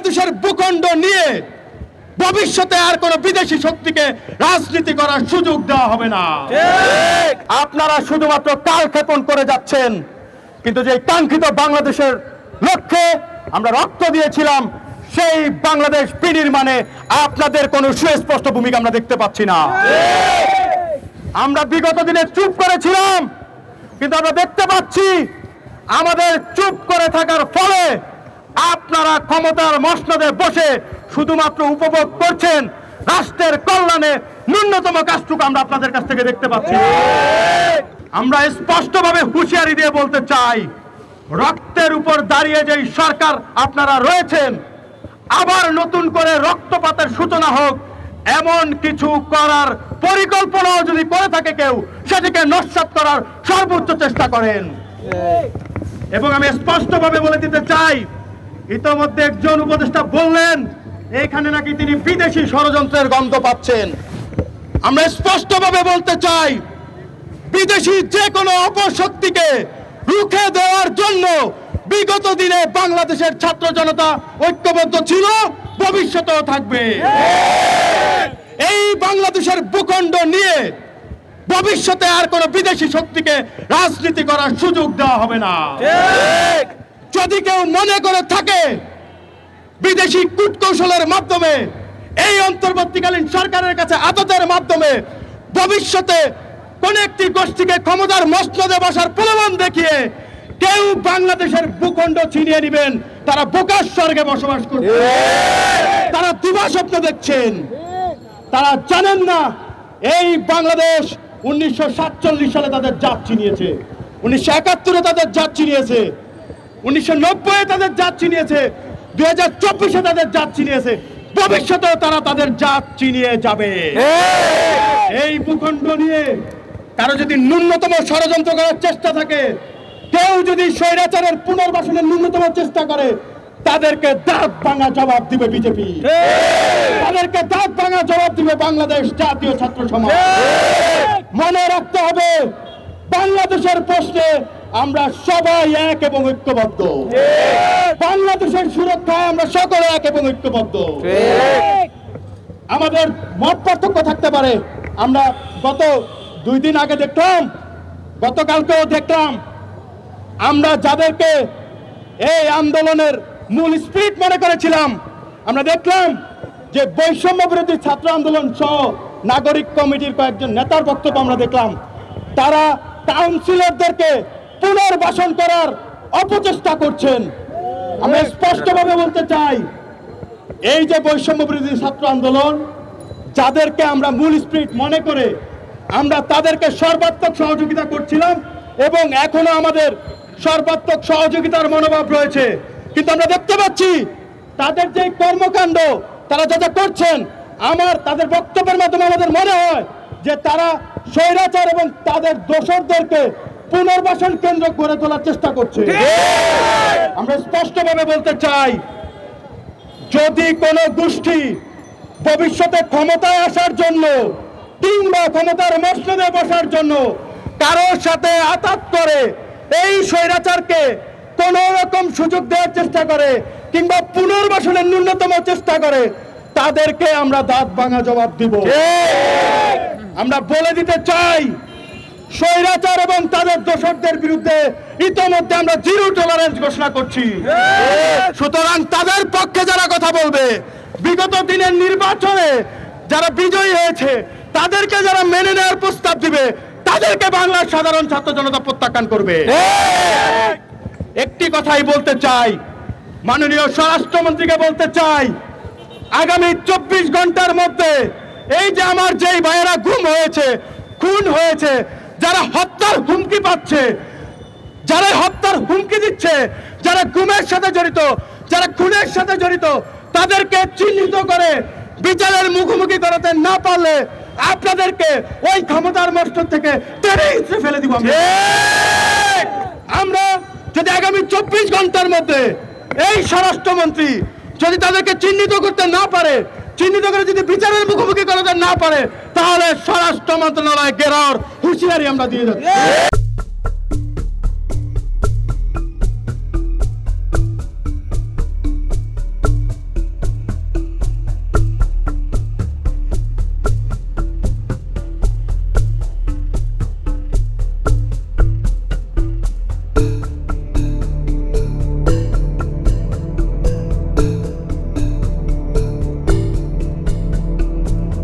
বাংলাদেশের ভূখণ্ড নিয়ে ভবিষ্যতে আর কোনো বিদেশি শক্তিকে রাজনীতি করার সুযোগ দেওয়া হবে না। আপনারা শুধুমাত্র কাল ক্ষেপণ করে যাচ্ছেন কিন্তু যে কাঙ্ক্ষিত বাংলাদেশের লক্ষ্যে আমরা রক্ত দিয়েছিলাম সেই বাংলাদেশ বিনির্মাণে আপনাদের কোনো সুস্পষ্ট ভূমিকা আমরা দেখতে পাচ্ছি না। আমরা বিগত দিনে চুপ করেছিলাম কিন্তু আমরা দেখতে পাচ্ছি আমাদের চুপ করে থাকার ফলে আপনারা ক্ষমতার মসনদে বসে শুধুমাত্র উপভোগ করছেন রাষ্ট্রের কল্যাণে ন্যূনতম কাজটুকু আমরা আপনাদের কাছ থেকে দেখতে পাচ্ছি। আমরা স্পষ্টভাবে হুঁশিয়ারি দিয়ে বলতে চাই রক্তের উপর দাঁড়িয়ে যেই সরকার আপনারা রয়েছেন আবার নতুন করে রক্তপাতের সূচনা হোক এমন কিছু করার পরিকল্পনাও যদি করে থাকে কেউ সেটিকে নস্বাত করার সর্বোচ্চ চেষ্টা করেন। এবং আমি স্পষ্টভাবে বলে দিতে চাই ইতোমধ্যে একজন উপদেষ্টা বললেন এখানে নাকি তিনি বিদেশি ষড়যন্ত্রের গন্ধ পাচ্ছেন। আমরা স্পষ্টভাবে বলতে চাই, বিদেশি যে কোনো অপশক্তিকে রুখে দেওয়ার জন্য বিগত দিনে বাংলাদেশের ছাত্র জনতা ঐক্যবদ্ধ ছিল, ভবিষ্যতেও থাকবে। এই বাংলাদেশের ভূখণ্ড নিয়ে ভবিষ্যতে আর কোনো বিদেশি শক্তিকে রাজনীতি করার সুযোগ দেওয়া হবে না। যদি কেউ মনে করে থাকে বিদেশি কূটকৌশলের মাধ্যমে, এই অন্তর্বর্তীকালীন সরকারের কাছে আদতের মাধ্যমে ভবিষ্যতে কোন একটি গোষ্ঠীকে ক্ষমতার মসনদে বসার প্রলোভন দেখিয়ে কেউ বাংলাদেশের ভূখণ্ড ছিনিয়ে নেবেন, তারা বোকার স্বর্গে বসবাস করছে তারা দিবা স্বপ্ন দেখছেন। তারা জানেন না, এই বাংলাদেশ উনিশশো সাতচল্লিশ সালে তাদের জাত চিনিয়েছে উনিশশো একাত্তরে তাদের জাত চিনিয়েছে উনিশশো নব্বই তাদের জাত চিনিয়েছে দুই হাজার চব্বিশে তাদের জাত চিনিয়েছে ভবিষ্যতেও তারা তাদের জাত চিনিয়ে যাবে। এই ভূখণ্ড নিয়ে কারও যদি ন্যূনতম ষড়যন্ত্র করার চেষ্টা থাকে কেউ যদি স্বৈরাচারের পুনর্বাসনের ন্যূনতম চেষ্টা করে তাদেরকে দাঁত ভাঙা জবাব দিবে বিজেপি। তাদেরকে দাঁত ভাঙা জবাব দিবে বাংলাদেশ জাতীয় ছাত্র সমাজ। মনে রাখতে হবে বাংলাদেশের প্রশ্নে আমরা সবাই এক এবং ঐক্যবদ্ধ। বাংলাদেশের সুরক্ষায় আমরা সকলে এক এবং ঐক্যবদ্ধ। আমাদের মত পার্থক্য থাকতে পারে। আমরা গত দুই দিন আগে দেখলাম গতকালকেও দেখলাম আমরা যাদেরকে এই আন্দোলনের মূল স্পিরিট মনে করেছিলাম আমরা দেখলাম যে বৈষম্য বিরোধী ছাত্র আন্দোলন সহ নাগরিক কমিটির কয়েকজন নেতার বক্তব্য আমরা দেখলাম। তারা কাউন্সিলরদেরকে পুনর্বাসন করার অপচেষ্টা করছেন। আমরা স্পষ্টভাবে বলতে চাই, এই যে বৈষম্য বিরোধী ছাত্র আন্দোলন, যাদেরকে আমরা মূল স্পিরিট মনে করে আমরা তাদেরকে সর্বাত্মক সহযোগিতা করছিলাম এবং এখনও আমাদের সর্বাত্মক সহযোগিতার মনোভাব রয়েছে। কিন্তু আমরা দেখতে পাচ্ছি, তাদের যে কর্মকাণ্ড, তারা যা যা করছেন, আমার তাদের বক্তব্যের মাধ্যমে আমাদের মনে হয় যে তারা স্বৈরাচার এবং তাদের দোসরদেরকে পুনর্বাসন কেন্দ্র গড়ে তোলার চেষ্টা করছে। আমরা স্পষ্টভাবে বলতে চাই যদি কোনো গোষ্ঠী ভবিষ্যতে ক্ষমতায় আসার জন্য কিংবা ক্ষমতার মসনদে বসার জন্য কারোর সাথে আতাত করে এই স্বৈরাচারকে কোন রকম সুযোগ দেওয়ার চেষ্টা করে কিংবা পুনর্বাসনের ন্যূনতম চেষ্টা করে তাদেরকে আমরা দাঁত ভাঙা জবাব দিব। আমরা বলে দিতে চাই স্বৈরাচার এবং তাদের দোষকদের বিরুদ্ধে ইতোমধ্যে আমরা জিরো টলারেন্স ঘোষণা করছি। সুতরাং তাদের পক্ষে যারা কথা বলবে, বিগত দিনের নির্বাচনে যারা বিজয়ী হয়েছে, তাদেরকে যারা মেনে নেওয়ার প্রস্তাব দিবে, তাদেরকে বাংলার সাধারণ ছাত্র জনতা প্রত্যাখ্যান করবে। একটি কথাই বলতে চাই, মাননীয় স্বরাষ্ট্রমন্ত্রীকে বলতে চাই, আগামী চব্বিশ ঘণ্টার মধ্যে এই যে আমার যেই ভাইয়েরা গুম হয়েছে, খুন হয়েছে যারা হত্যার হুমকি পাচ্ছে যারা হত্যার হুমকি দিচ্ছে যারা গুমের সাথে জড়িত যারা খুনের সাথে জড়িত তাদেরকে চিহ্নিত করে বিচারের মুখোমুখি করাতে না পারলে আপনাদেরকে ওই ক্ষমতার মস্তক থেকে টেনে ফেলে দিব। আমরা যদি আগামী চব্বিশ ঘণ্টার মধ্যে এই স্বরাষ্ট্রমন্ত্রী যদি তাদেরকে চিহ্নিত করতে না পারে চিহ্নিত করে যদি বিচারের মুখোমুখি করাতে না পারে তাহলে স্বরাষ্ট্র মন্ত্রণালয় গেরার হুঁশিয়ারি আমরা দিয়ে যাচ্ছি